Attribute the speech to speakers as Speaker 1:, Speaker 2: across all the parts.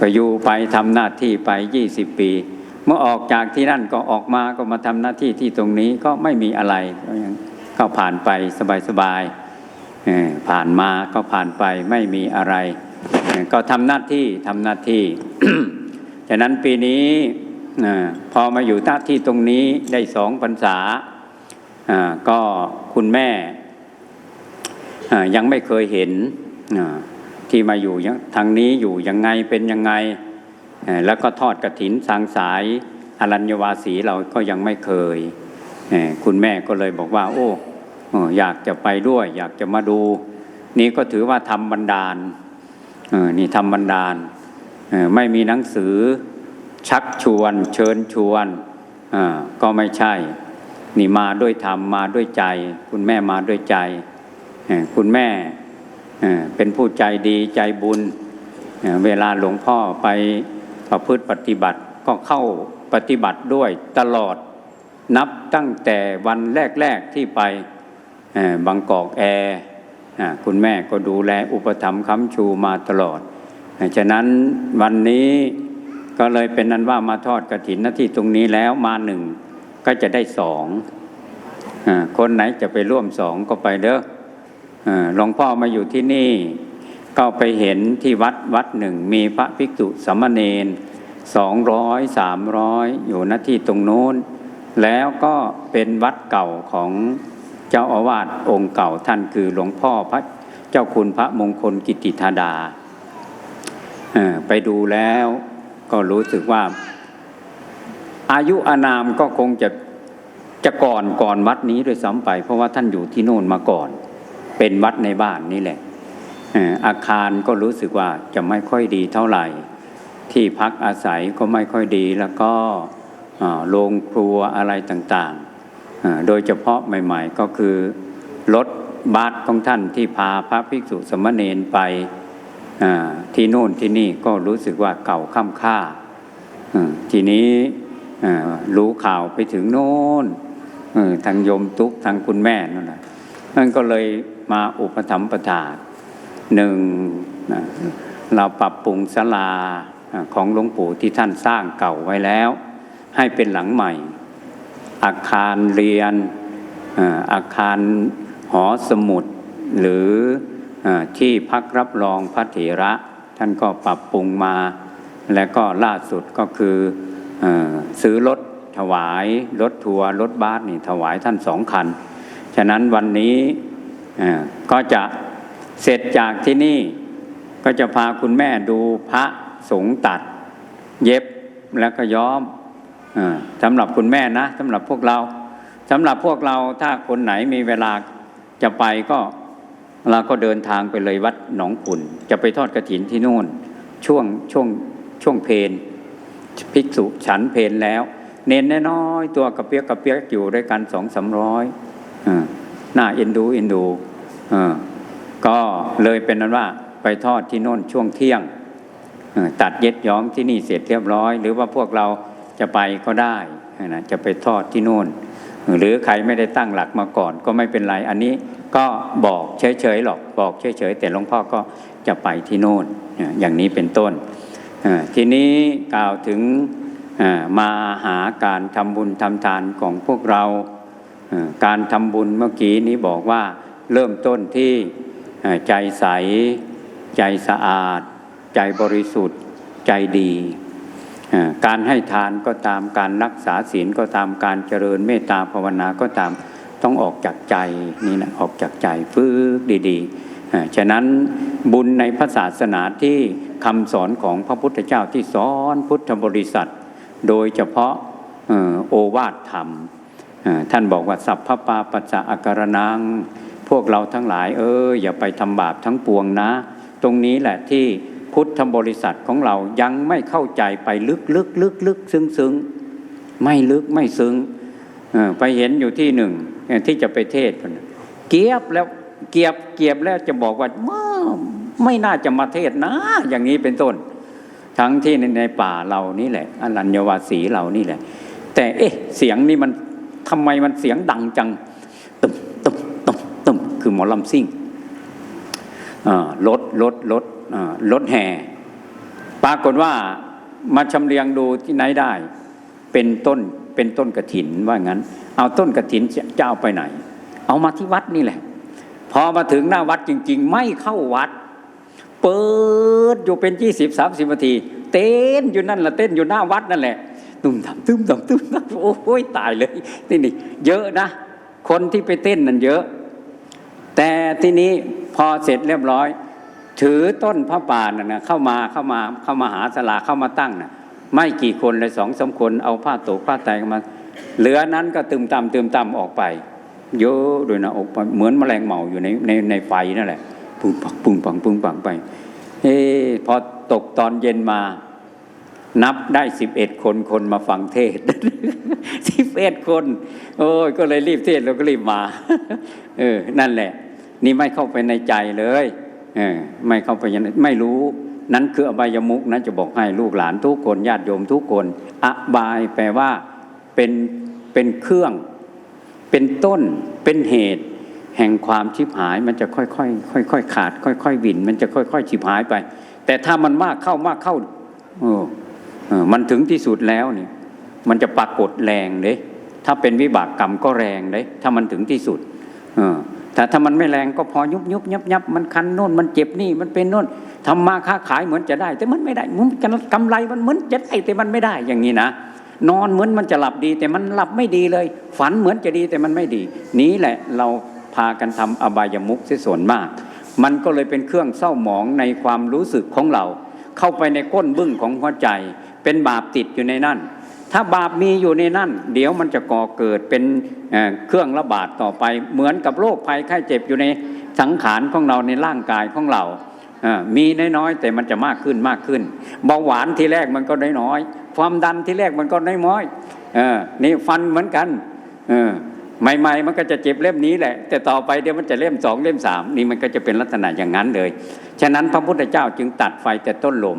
Speaker 1: ก็อยู่ไปทำหน้าที่ไป 20 ปี เมื่อออกจากที่นั่นก็ออกมาก็มาทำหน้าที่ที่ตรงนี้ก็ไม่มีอะไรก็ยังก็ผ่านไปสบายๆผ่านมาก็ผ่านไปไม่มีอะไร ก็ทำหน้าที่ทำหน้าที่ฉะนั้นปีนี้พอมาอยู่หน้าที่ตรงนี้ได้สองพรรษาก็คุณแม่ยังไม่เคยเห็น ที่มาอยู่ทางนี้อยู่ยังไงเป็นยังไง แล้วก็ทอดกระถินสางสายอรัญญวาสีเราก็ยังไม่เคย คุณแม่ก็เลยบอกว่า โอ้อยากจะไปด้วย อยากจะมาดู นี่ก็ถือว่าทำบันดาลนี่ทำบันดาลไม่มีหนังสือชักชวนเชิญชวนก็ไม่ใช่ นี่มาด้วยธรรมมาด้วยใจ คุณแม่มาด้วยใจ คุณแม่ เป็นผู้ใจดีใจบุญ เวลาหลวงพ่อไปประพฤติปฏิบัติก็เข้าปฏิบัติด้วยตลอดนับตั้งแต่วันแรก ๆที่ไปบางกอกแอร์คุณแม่ก็ดูแลอุปถัมภ์ค้ำชูมาตลอด ฉะนั้นวันนี้ก็เลยเป็นนั้นว่ามาทอดกระถินหน้าที่ตรงนี้แล้วมาหนึ่งก็จะได้สอง คนไหนจะไปร่วมสองก็ไปเด้อ หลวงพ่อมาอยู่ที่นี่ ก็ไปเห็นที่วัดวัดหนึ่งมีพระภิกษุสามเณรสองร้อยสามร้อยอยู่หน้าที่ตรงโน้น แล้วก็เป็นวัดเก่าของเจ้าอาวาสองค์เก่าท่านคือหลวงพ่อพระเจ้าคุณพระมงคลกิติธาดาไปดูแล้วก็รู้สึกว่า อายุอานามก็คงจะจะก่อนก่อนวัดนี้ด้วยซ้ำไป เพราะว่าท่านอยู่ที่โน่นมาก่อน เป็นวัดในบ้านนี่แหละอาคารก็รู้สึกว่าจะไม่ค่อยดีเท่าไหร่ ที่พักอาศัยก็ไม่ค่อยดีแล้วก็โรงครัวอะไรต่างๆ โดยเฉพาะใหม่ ๆ ก็คือรถบัสของท่านที่พาพระภิกษุสามเณรไปที่โน่นที่นี่ก็รู้สึกว่าเก่าค่ำค่าทีนี้รู้ข่าวไปถึงโน่นทางโยมตุ๊กทางคุณแม่นั่นแหละนั่นก็เลย มาอุปถัมภ์ปทาหนึ่งนะเราปรับปรุงศาลาของหลวงปู่ที่ท่านสร้างเก่าไว้แล้ว ให้เป็นหลังใหม่ อาคารเรียนอาคารหอสมุดหรืออที่พักรับรองพระเถระ ท่านก็ปรับปรุงมา และก็ล่าสุดก็คืออซื้อรถถวายรถทัวร์รถบัสนี่ถวายท่านสองคัน ฉะนั้นวันนี้ ก็จะเสร็จจากที่นี่ก็จะพาคุณแม่ดูพระสงฆ์ตัด เย็บแล้วก็ย้อมสำหรับคุณแม่นะสำหรับพวกเราสำหรับพวกเราถ้าคนไหนมีเวลาจะไปก็เราก็เดินทางไปเลยวัดหนองขุนจะไปทอดกระถินที่นู่น ช่วงช่วงช่วงเพนภิกษุฉันเพนแล้ว เน้นน้อยตัวกระเปียกกระเปียกอยู่ด้วยกันสองสามร้อยอ่าน่าเอ็นดูเอ็นดู ก็เลยเป็นนั้นว่าไปทอดที่โน่นช่วงเที่ยงตัดเย็ดย้อมที่นี่เสร็จเรียบร้อย หรือว่าพวกเราจะไปก็ได้นะจะไปทอดที่โน่น หรือใครไม่ได้ตั้งหลักมาก่อนก็ไม่เป็นไร อันนี้ก็บอกเฉยๆหรอกบอกเฉยๆแต่หลวงพ่อก็จะไปที่โน่นอย่างนี้เป็นต้น ทีนี้กล่าวถึงมาหาการทำบุญทำทานของพวกเราการทำบุญเมื่อกี้นี้บอกว่า เริ่มต้นที่ใจใส ใจสะอาด ใจบริสุทธิ์ ใจดี การให้ทานก็ตามการรักษาศีลก็ตามการเจริญเมตตาภาวนาก็ตามต้องออกจากใจนี่นะออกจากใจฝึกดีๆ ฉะนั้นบุญในพระศาสนาที่คำสอนของพระพุทธเจ้าที่สอนพุทธบริษัท โดยเฉพาะโอวาทธรรม ท่านบอกว่าสัพพปาปัจจะอาการนัง พวกเราทั้งหลายเอออย่าไปทำบาปทั้งปวงนะ ตรงนี้แหละที่พุทธบริษัทของเรายังไม่เข้าใจไปลึกลึกลึกลึกซึ้งซึ้งไม่ลึกไม่ซึ้งออไปเห็นอยู่ที่หนึ่งที่จะไปเทศกันเกียบแล้วเกียบเกียบแล้วจะบอกว่าไม่น่าจะมาเทศนะ อย่างนี้เป็นต้น ทั้งที่ในในป่าเรานี่แหละอรัญญวาสีเรานี่แหละ แต่เอ๊ะเสียงนี่มันทำไมมันเสียงดังจัง คือหมอลำซิ่งรถรถรถรถแห่ปรากฏว่ามาชำเลียงดูที่ไหนได้ เป็นต้นเป็นต้นกระถินว่างั้น เอาต้นกระถินจะจะเอาไปไหน เอามาที่วัดนี่แหละ พอมาถึงหน้าวัดจริง ๆ ไม่เข้าวัด เปิดอยู่เป็นยี่สิบสามสิบนาที เต้นอยู่นั่นละเต้นอยู่หน้าวัดนั่นแหละตุ้มทำตุ้มทำตุ้มทำโอ้ยตายเลยนี่นี่เยอะนะ คนที่ไปเต้นนั่นเยอะ แต่ที่นี้พอเสร็จเรียบร้อย ถือต้นพระป่าน่ะนะเข้ามาเข้ามาเข้ามาหาสลาเข้ามาตั้งน่ะไม่กี่คนเลยสองสามคนเอาผ้าตกผ้าไตรมาเหลือนั้นก็ตึมตำตึมตำออกไปเยอะด้วยนะออกไปเหมือนแมลงเมาอยู่ในในในไฟนั่นแหละปุ้งปังปุ้งปังปุ้งปังไปเอพอตกตอนเย็นมา นับได้สิบเอ็ดคนคนมาฟังเทศสิบเอ็ดคน โอ้ยก็เลยรีบเทศแล้วก็รีบมา เออ นั่นแหละ นี่ไม่เข้าไปในใจเลยเออไม่เข้าไปยังไม่รู้นั้นคืออบายมุกนะจะบอกให้ลูกหลานทุกคนญาติโยมทุกคน อบายแปลว่าเป็นเป็นเครื่อง เป็นต้นเป็นเหตุ แห่งความชิบหายมันจะค่อยๆค่อยๆขาด ค่อยๆหวิน มันจะค่อยๆชิบหายไป แต่ถ้ามันมากเข้ามากเข้าเออเออมันถึงที่สุดแล้วเนี่ยมันจะปรากฏแรงเด้ถ้าเป็นวิบากกรรมก็แรงเด้ถ้ามันถึงที่สุด เออ แต่ถ้ามันไม่แรงก็พอยุบยุบยับยับมันคันโน่นมันเจ็บนี่มันเป็นโน่นทำมาค้าขายเหมือนจะได้ แต่มันไม่ได้มันกำไรมันเหมือนจะได้แต่มันไม่ได้อย่างนี้นะนอนเหมือนมันจะหลับดี แต่มันหลับไม่ดีเลย ฝันเหมือนจะดีแต่มันไม่ดี นี้แหละเราพากันทำอบายมุขเสียส่วนมาก มันก็เลยเป็นเครื่องเศร้าหมองในความรู้สึกของเรา เข้าไปในก้นบึ้งของหัวใจ เป็นบาปติดอยู่ในนั่น ถ้าบาปมีอยู่ในนั่น เดี๋ยวมันจะก่อเกิดเป็นเเครื่องระบาดต่อไป เหมือนกับโรคภัยไข้เจ็บอยู่ในสังขารของเราในร่างกายของเราเอ่อมีน้อยๆแต่มันจะมากขึ้นมากขึ้นเบาหวานทีแรกมันก็น้อยๆความดันทีแรกมันก็น้อยๆนี่ฟันเหมือนกันใหม่ๆมันก็จะเจ็บเล่มนี้แหละ แต่ต่อไปเดี๋ยวมันจะเล่มสองเล่มสามนี่มันก็จะเป็นลักษณะอย่างนั้นเลย ฉะนั้นพระพุทธเจ้าจึงตัดไฟแต่ต้นลม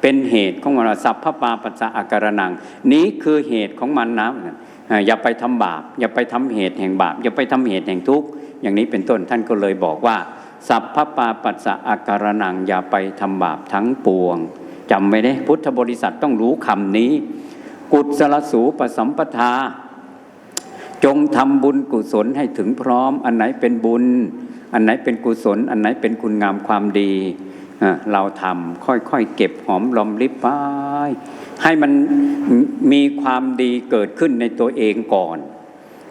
Speaker 1: เป็นเหตุของมันว่าสัพพปาปัสสะอาการนัง นี้คือเหตุของมันนะอย่าไปทำบาป อย่าไปทำเหตุแห่งบาป อย่าไปทำเหตุแห่งทุกข์อย่างนี้เป็นต้นท่านก็เลยบอกว่า สัพพปาปัสสะอาการนัง อย่าไปทำบาปทั้งปวงจำไว้ได้พุทธบริษัทต้องรู้คำนี้ กุศลสูปสัมปทา จงทำบุญกุศลให้ถึงพร้อม อันไหนเป็นบุญ อันไหนเป็นกุศล อันไหนเป็นคุณงามความดี เราทำค่อยๆเก็บหอมรอมริบไป ให้มันมีความดีเกิดขึ้นในตัวเองก่อน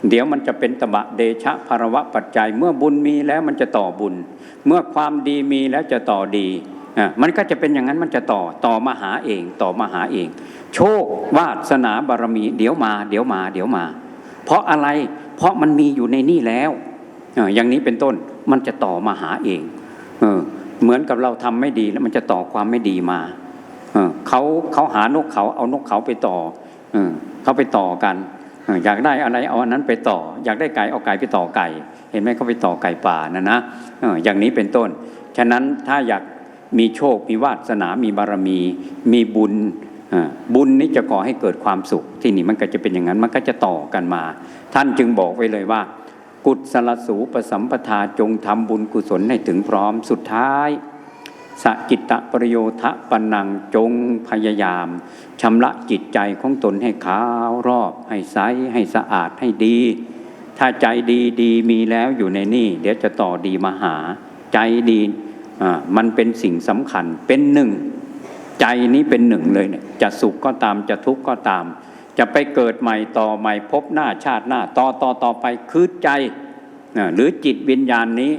Speaker 1: เดี๋ยวมันจะเป็นตบะเดชะภารวะปัจจัย เมื่อบุญมีแล้วมันจะต่อบุญ เมื่อความดีมีแล้วจะต่อดีอะมันก็จะเป็นอย่างนั้นมันจะต่อต่อมาหาเองต่อมาหาเอง โชควาสนาบารมี เดี๋ยวมา เดี๋ยวมา เดี๋ยวมา เพราะอะไรเพราะมันมีอยู่ในนี่แล้วเอ่ออย่างนี้เป็นต้นมันจะต่อมาหาเอง เออ เหมือนกับเราทำไม่ดีแล้วมันจะต่อความไม่ดีมาเขาเขาหานกเขาเอานกเขาไปต่อเขาไปต่อกันอยากได้อะไรเอาอันนั้นไปต่อ อยากได้ไก่เอาไก่ไปต่อไก่ เห็นไหมเขาไปต่อไก่ป่านะนะอย่างนี้เป็นต้น ฉะนั้นถ้าอยากมีโชค มีวาสนา มีบารมี มีบุญบุญนี้จะก่อให้เกิดความสุข ที่นี่มันก็จะเป็นอย่างนั้นมันก็จะต่อกันมา ท่านจึงบอกไว้เลยว่า กุศลสูปสัมปทาจงทำบุญกุศลให้ถึงพร้อมสุดท้ายสกิตตประโยทะปนังจงพยายามชำระจิตใจของตนให้ขาวรอบ ให้ใสให้สะอาดให้ดี ถ้าใจดีดีมีแล้วอยู่ในนี่ เดี๋ยวจะต่อดีมาหา ใจดีมันเป็นสิ่งสำคัญเป็นหนึ่ง ใจนี้เป็นหนึ่งเลยเนี่ยจะสุขก็ตามจะทุกข์ก็ตาม จะไปเกิดใหม่ต่อใหม่พบหน้าชาติหน้าต่อต่อต่อไปคือใจหรือจิตวิญญาณนี้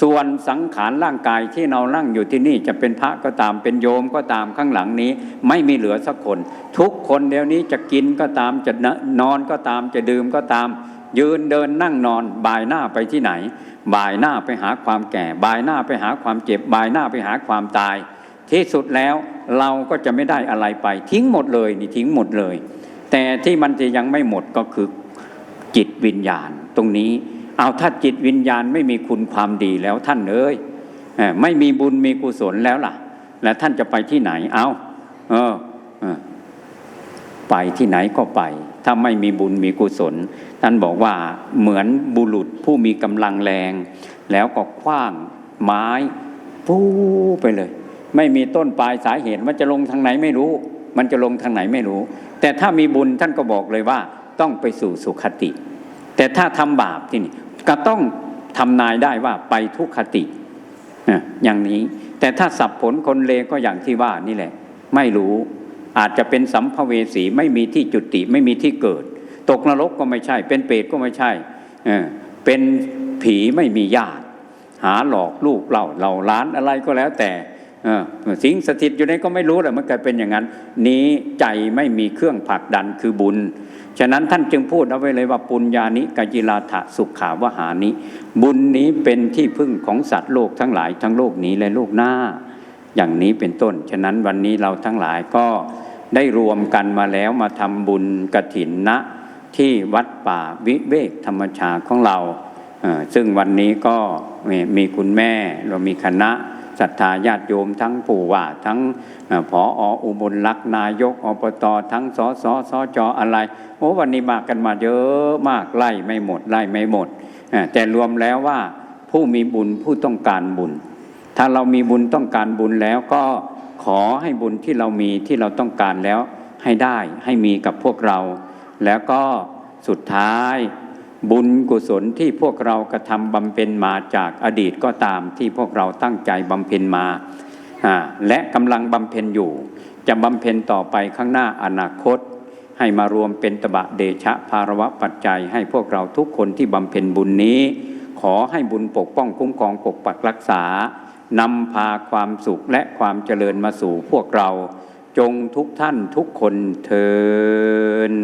Speaker 1: ส่วนสังขารร่างกายที่เรานั่งอยู่ที่นี่จะเป็นพระก็ตามเป็นโยมก็ตามข้างหลังนี้ ไม่มีเหลือสักคน ทุกคนเดี๋ยวนี้จะกินก็ตามจะนอนก็ตามจะดื่มก็ตาม ยืนเดินนั่งนอนบ่ายหน้าไปที่ไหน บ่ายหน้าไปหาความแก่ บ่ายหน้าไปหาความเจ็บ บ่ายหน้าไปหาความตาย ที่สุดแล้วเราก็จะไม่ได้อะไรไป ทิ้งหมดเลยนี่ทิ้งหมดเลย แต่ที่มันจะยังไม่หมดก็คือจิตวิญญาณ ตรงนี้ เอาถ้าจิตวิญญาณไม่มีคุณความดีแล้วท่านเอ้ยไม่มีบุญมีกุศลแล้วล่ะ แล้วท่านจะไปที่ไหนเอาเออเออไปที่ไหนก็ไป ถ้าไม่มีบุญมีกุศล ท่านบอกว่าเหมือนบุรุษผู้มีกำลังแรง แล้วก็คว้างไม้ปูไปเลย ไม่มีต้นปลายสาเหตุมันจะลงทางไหนไม่รู้ มันจะลงทางไหนไม่รู้ แต่ถ้ามีบุญท่านก็บอกเลยว่าต้องไปสู่สุขติ แต่ถ้าทำบาปที่นี่ก็ต้องทำนายได้ว่าไปทุกขติอย่างนี้ แต่ถ้าสับผลคนเลก็อย่างที่ว่านี่แหละ ไม่รู้อาจจะเป็นสัมภเวสีไม่มีที่จุติไม่มีที่เกิด ตกนรกก็ไม่ใช่ เป็นเปรตก็ไม่ใช่เป็นผีไม่มีญาติ หาหลอกลูกเราเราล้านอะไรก็แล้วแต่ สิ่งสถิตอยู่ในก็ไม่รู้แหละมันเกิดเป็นอย่างนั้น นี้ใจไม่มีเครื่องผลักดันคือบุญ ฉะนั้นท่านจึงพูดเอาไว้เลยว่าปุญญานิกจิลาถะสุขาวหานิ บุญนี้เป็นที่พึ่งของสัตว์โลกทั้งหลายทั้งโลกนี้และโลกหน้า อย่างนี้เป็นต้น ฉะนั้นวันนี้เราทั้งหลายก็ได้รวมกันมาแล้วมาทำบุญกระถินนะที่วัดป่าวิเวกธรรมชาของเรา ซึ่งวันนี้ก็มีคุณแม่เรามีคณะ ศรัทธาญาติโยมทั้งผู้ว่าทั้งเอ่อผออุบลรักษนายกอบตทั้งสสสจอะไรโอ้วันนี้มากันมาเยอะมากไล่ไม่หมดไล่ไม่หมด แต่รวมแล้วว่าผู้มีบุญผู้ต้องการบุญ ถ้าเรามีบุญต้องการบุญแล้วก็ขอให้บุญที่เรามีที่เราต้องการแล้วให้ได้ให้มีกับพวกเรา แล้วก็สุดท้าย บุญกุศลที่พวกเรากระทำบำเพ็ญมาจากอดีตก็ตามที่พวกเราตั้งใจบำเพ็ญมา และกำลังบำเพ็ญอยู่ จะบำเพ็ญต่อไปข้างหน้าอนาคต ให้มารวมเป็นตบะเดชะภารวะปัจจัย ให้พวกเราทุกคนที่บำเพ็ญบุญนี้ ขอให้บุญปกป้องคุ้มครองปกปักรักษานำพาความสุขและความเจริญมาสู่พวกเรา จงทุกท่านทุกคนเทิน